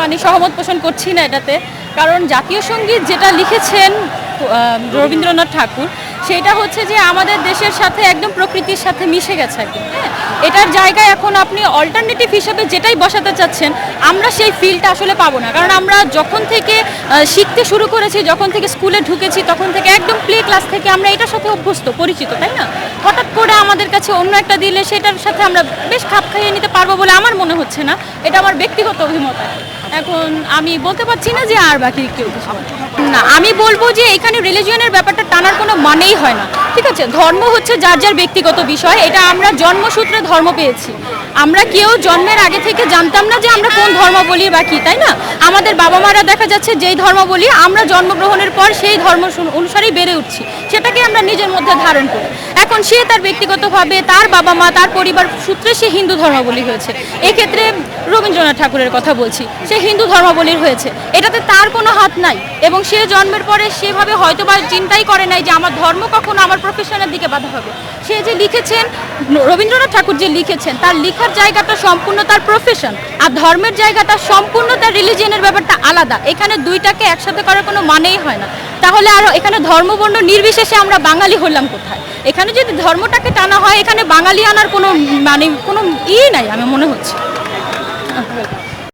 মানে সহমত পোষণ করছি না এটাতে। কারণ জাতীয় সংগীত যেটা লিখেছেন রবীন্দ্রনাথ ঠাকুর, সেটা হচ্ছে যে আমাদের দেশের সাথে একদম প্রকৃতির সাথে মিশে গেছে একদম হ্যাঁ? এটার জায়গায় এখন আপনি অল্টারনেটিভ হিসেবে যেটাই বসাতে চাচ্ছেন, আমরা সেই ফিলটা আসলে পাবো না। কারণ আমরা যখন থেকে শিখতে শুরু করেছি, যখন থেকে স্কুলে ঢুকেছি, তখন থেকে একদম প্লে ক্লাস থেকে আমরা এটার সাথে অভ্যস্ত, পরিচিত, তাই না? হঠাৎ করে আমাদের কাছে অন্য একটা দিলে সেটার সাথে আমরা বেশ খাপ খাইয়ে নিতে পারব বলে আমার মনে হচ্ছে না। এটা আমার ব্যক্তিগত অভিমত আর। এখন আমি বলতে পারছি না যে আর বাকি কেউ না, আমি বলব যে এখানে রিলিজিয়নের ব্যাপারটা টানার কোনো মানেই হয় না। ঠিক আছে? ধর্ম হচ্ছে যার যার ব্যক্তিগত বিষয়, এটা আমরা জন্মসূত্রে ধর্ম পেয়েছি। আমরা কেউ জন্মের আগে থেকে জানতাম না যে আমরা কোন ধর্ম বলি বা কি, তাই না? আমাদের বাবা মারা দেখা যাচ্ছে যেই ধর্ম বলি, আমরা জন্মগ্রহণের পর সেই ধর্ম অনুসারেই বেড়ে উঠছি। সেটাকে আমরা নিজের মধ্যে ধারণ করি। এখন সে তার ব্যক্তিগতভাবে তার বাবা মা, তার পরিবার সূত্রে সে হিন্দু ধর্মাবলী হয়েছে। এক্ষেত্রে রবীন্দ্রনাথ ঠাকুরের কথা বলছি, সে হিন্দু ধর্মাবলীর হয়েছে। এটাতে তার কোনো হাত নাই এবং সে জন্মের পরে সেভাবে হয়তো বা চিন্তাই করে নাই যে আমার ধর্ম কখনো আমার প্রফেশনের দিকে বাধা হবে। সে যে লিখেছেন, রবীন্দ্রনাথ ঠাকুর যে লিখেছেন, তার লেখার জায়গাটা সম্পূর্ণ তার প্রফেশন আর ধর্মের জায়গাটা সম্পূর্ণ তার রিলিজিয়নের ব্যাপারটা আলাদা। এখানে দুইটাকে একসাথে করার কোনো মানেই হয় না। তাহলে আর এখানে ধর্মবর্ণ নির্বিশেষে আমরা বাঙালি হলাম কোথায়? এখানে যদি ধর্মটাকে টানা হয়, এখানে বাঙালি আনার কোনো মানে কোনো ই নাই, আমি মনে হচ্ছে।